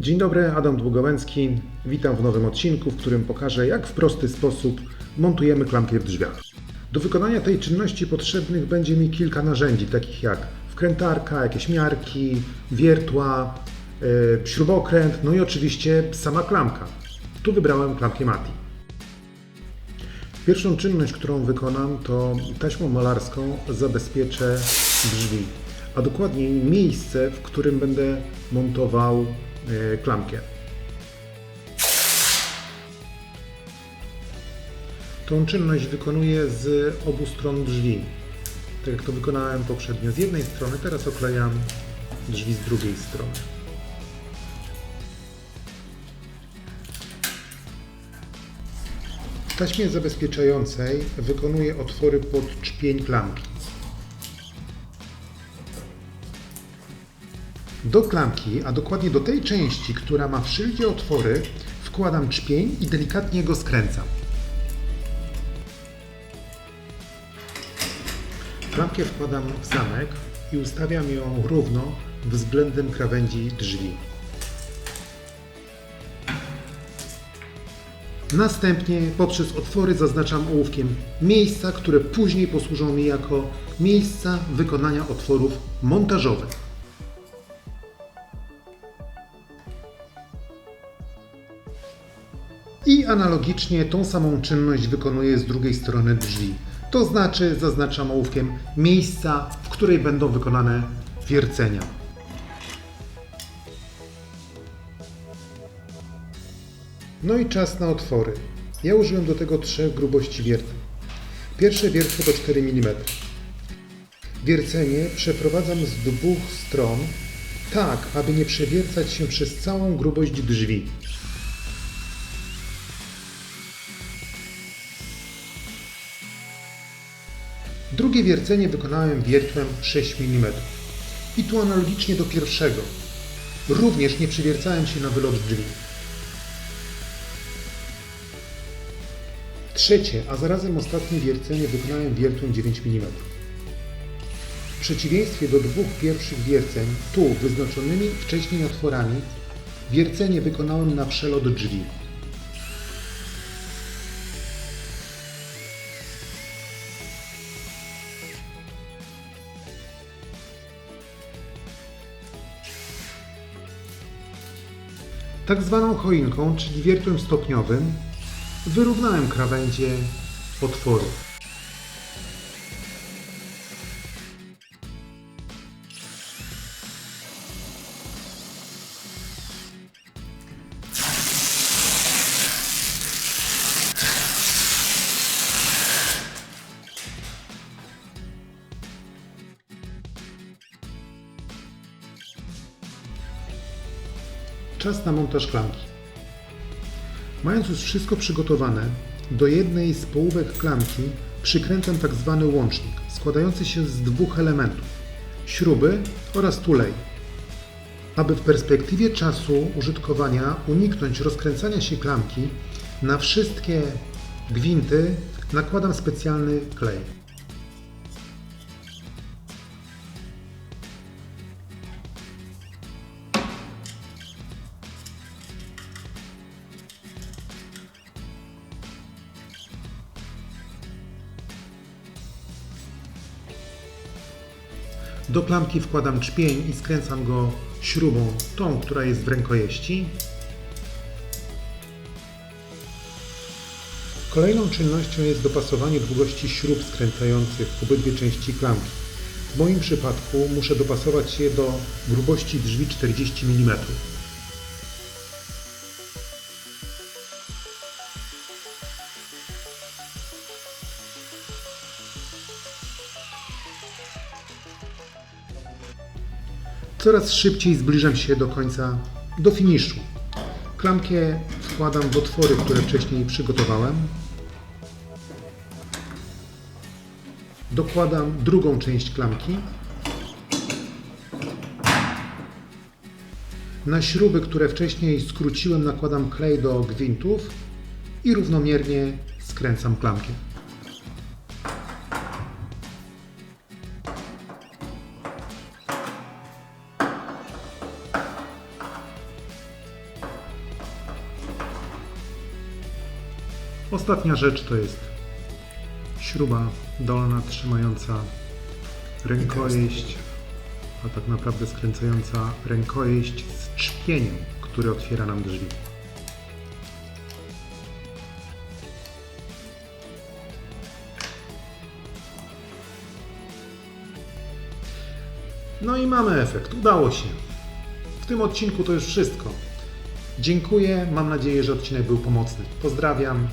Dzień dobry, Adam Długołęcki. Witam w nowym odcinku, w którym pokażę, jak w prosty sposób montujemy klamkę w drzwiach. Do wykonania tej czynności potrzebnych będzie mi kilka narzędzi, takich jak wkrętarka, jakieś miarki, wiertła, yy, śrubokręt, no i oczywiście sama klamka. Tu wybrałem klamkę Mati. Pierwszą czynność, którą wykonam, to taśmą malarską zabezpieczę drzwi, a dokładniej miejsce, w którym będę montował klamkę. Tą czynność wykonuję z obu stron drzwi. Tak jak to wykonałem poprzednio z jednej strony, teraz oklejam drzwi z drugiej strony. W taśmie zabezpieczającej wykonuję otwory pod czpień klamki. Do klamki, a dokładnie do tej części, która ma w szyldzie otwory, wkładam czpień i delikatnie go skręcam. Klamkę wkładam w zamek i ustawiam ją równo względem krawędzi drzwi. Następnie poprzez otwory zaznaczam ołówkiem miejsca, które później posłużą mi jako miejsca wykonania otworów montażowych. I analogicznie tą samą czynność wykonuję z drugiej strony drzwi. To znaczy zaznaczam ołówkiem miejsca, w której będą wykonane wiercenia. No i czas na otwory. Ja użyłem do tego trzech grubości wiertł. Pierwsze wiertło to 4 mm. Wiercenie przeprowadzam z dwóch stron, tak aby nie przewiercać się przez całą grubość drzwi. Drugie wiercenie wykonałem wiertłem 6 mm. I tu analogicznie do pierwszego. Również nie przywiercałem się na wylot drzwi. Trzecie, a zarazem ostatnie wiercenie wykonałem wiertłem 9 mm. W przeciwieństwie do dwóch pierwszych wierceń, tu wyznaczonymi wcześniej otworami, wiercenie wykonałem na przelot drzwi. Tak zwaną choinką, czyli wiertłem stopniowym, wyrównałem krawędzie otworu. Czas na montaż klamki. Mając już wszystko przygotowane, do jednej z połówek klamki przykręcam tak zwany łącznik, składający się z dwóch elementów śruby oraz tulej. Aby w perspektywie czasu użytkowania uniknąć rozkręcania się klamki, na wszystkie gwinty nakładam specjalny klej. Do klamki wkładam czpień i skręcam go śrubą, tą, która jest w rękojeści. Kolejną czynnością jest dopasowanie długości śrub skręcających obydwie części klamki. W moim przypadku muszę dopasować je do grubości drzwi 40 mm. Coraz szybciej zbliżam się do końca, do finiszu. Klamkę wkładam w otwory, które wcześniej przygotowałem. Dokładam drugą część klamki. Na śruby, które wcześniej skróciłem, nakładam klej do gwintów i równomiernie skręcam klamkę. Ostatnia rzecz to jest śruba dolna trzymająca rękojeść, a tak naprawdę skręcająca rękojeść z czpieniem, który otwiera nam drzwi. No i mamy efekt. Udało się. W tym odcinku to już wszystko. Dziękuję. Mam nadzieję, że odcinek był pomocny. Pozdrawiam.